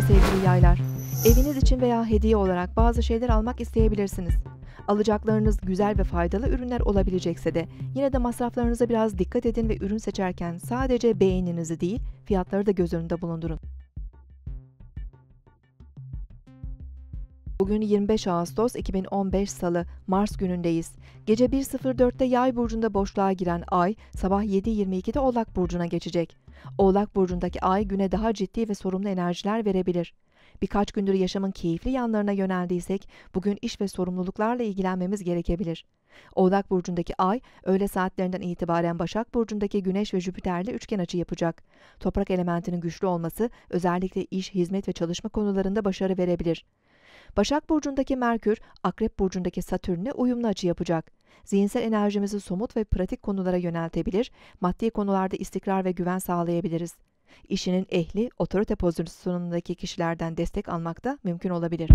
sevgili yaylar. Eviniz için veya hediye olarak bazı şeyler almak isteyebilirsiniz. Alacaklarınız güzel ve faydalı ürünler olabilecekse de yine de masraflarınıza biraz dikkat edin ve ürün seçerken sadece beğeninizi değil, fiyatları da göz önünde bulundurun. Bugün 25 Ağustos 2015 Salı, Mars günündeyiz. Gece 1.04'te Yay burcunda boşluğa giren Ay, sabah 7.22'de Oğlak burcuna geçecek. Oğlak burcundaki Ay güne daha ciddi ve sorumlu enerjiler verebilir. Birkaç gündür yaşamın keyifli yanlarına yöneldiysek, bugün iş ve sorumluluklarla ilgilenmemiz gerekebilir. Oğlak burcundaki Ay, öğle saatlerinden itibaren Başak burcundaki Güneş ve Jüpiter'le üçgen açı yapacak. Toprak elementinin güçlü olması, özellikle iş, hizmet ve çalışma konularında başarı verebilir. Başak Burcu'ndaki Merkür, Akrep Burcu'ndaki Satürn'le uyumlu açı yapacak. Zihinsel enerjimizi somut ve pratik konulara yöneltebilir, maddi konularda istikrar ve güven sağlayabiliriz. İşinin ehli, otorite pozisyonundaki kişilerden destek almak da mümkün olabilir.